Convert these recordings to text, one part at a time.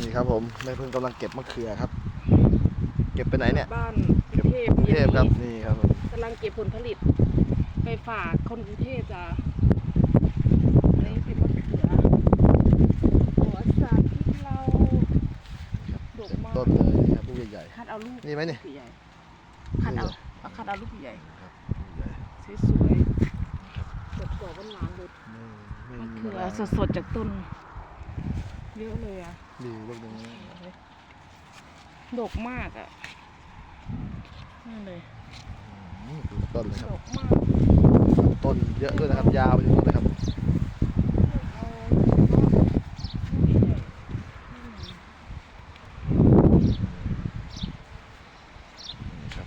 นี่ครับผมแม่พึ่งกำลังเก็บมะเขือครับ เก็บไปไหนเนี่ย บ้านกรุงเทพกรุงเทพครับนี่ครับผมกำลังเก็บผลผลิต ไปฝากคนกรุงเทพจ้ะอันนี้เป็นมะเขือหัวสัตว์ที่เราดกมากต้นเลยนี่ครับลูกใหญ่คัดเอาลูกนี่ไหมนี่ใหญ่คัดเอาเอาคัดเอาลูกใหญ่ๆครับลูกใหญ่สวยๆสดๆหวานๆเลยไม่มะมีเขือแมลงสดๆจากต้นเยอะเลยอะ ดีลูกหนึงดกมากอะนั่นเลยอืมดูต้นเลยคดรับ กมากต้นเยอะด้วยนะครับ ยาวไปถึงนู่นเลยครับเอาลูกใหญ่อืมนี่ครับ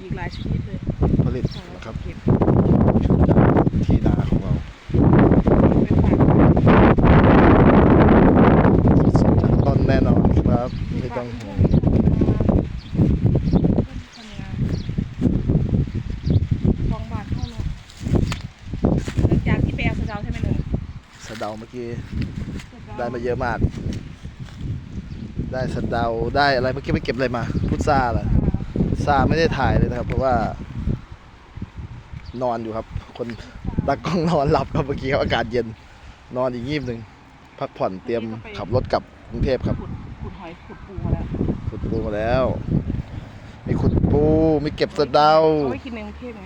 อีกหลายชนิดเลยผลิตของเรานะครับเก็บจากที่นาของเรา ไปฝาก สดจากต้นแน่นอนครับไม่ต้องห่วง ทำงานสองบาทเท่านั้นหลังจากที่ไปเอาสะเดา ใช่ไหมหนึ่งสะเดาเมื่อกี้ได้มาเยอะมาก ได้สะเดาได้อะไรเมื่อกี้ไปเก็บอะไรมา พุทราเหรอพุทราไม่ได้ถ่ายเลยนะครับ เพราะว่า นอนอยู่ครับ คนตากล้องนอนหลับครับเมื่อกี้ครับอากาศเย็น นอนอีกยีบหนึ่งพักผ่อนเตรียมขับรถกลับกรุงเทพครับขุดขุดหอยขุดปูมาแล้วขุดปูมาแล้ว มีขุดปูมีเก็บสะเดาเอาไว้กินในกรุงเทพไง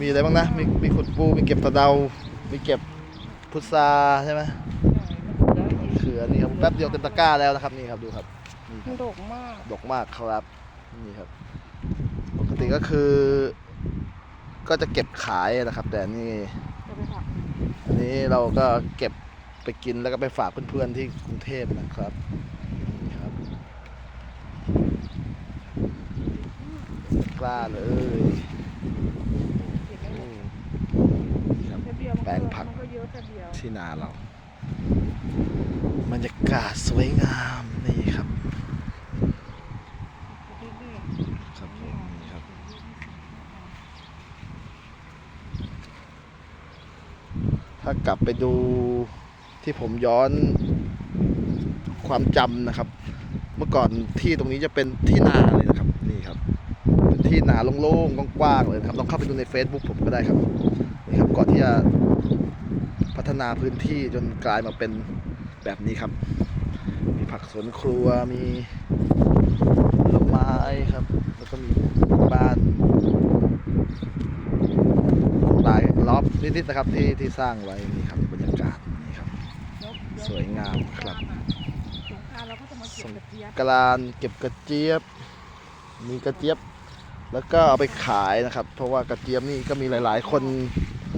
มีอะไรบ้างนะ มีมีขุดปู มีเก็บสะเดา มีเก็บพุทราใช่ไหมเดี๋ยวอีกเขือนี่ครับแป๊บเดียวเต็มตะกร้าแล้วนะครับนี่ครับดูครับนี่คมัรันบดกมากดกมากครับนี่ครับ ปกติก็คือ ก็จะเก็บขายนะครับ แต่นี่จะไปฝากอันนี้เราก็เก็บไปกินแล้วก็ไปฝากเพื่อนๆที่กรุงเทพนะครับนี่ครับกล้าเลย เก็บไม่หม อื ด มนี่ครับ แป๊บเดียวมัน แปล งผักมันก็เยอะแป๊บเดียวที่นาเราบรรยากาศสวยงามนี่ครับเรื่อยครับผมนี่ครับถ้ากลับไปดูที่ผมย้อนความจำนะครับ เมื่อก่อนที่ตรงนี้จะเป็นที่นาเลยนะครับนี่ครับเป็นที่นาโล่งๆกว้างๆเลยนะครับลองเข้าไปดูใน Facebook ผมก็ได้ครับนี่ ครับก่อนที่จะพัฒนาพื้นที่จนกลายมาเป็นแบบนี้ครับ มีผักสวนครัวมีผลไม้ครับ แล้วก็มีบ้านหลายล็อบนิดๆนะครับที่ที่สร้างไว้นี่ครับบรรยากาศนี่ครับ สวยงามครับสงกรานเก็บกระเจี๊ยบกรานเก็บกระเจี๊ยบมีกระเจี๊ยบ แล้วก็เอาไปขายนะครับ เพราะว่ากระเจี๊ยบนี่ก็มีหลาย ๆ คน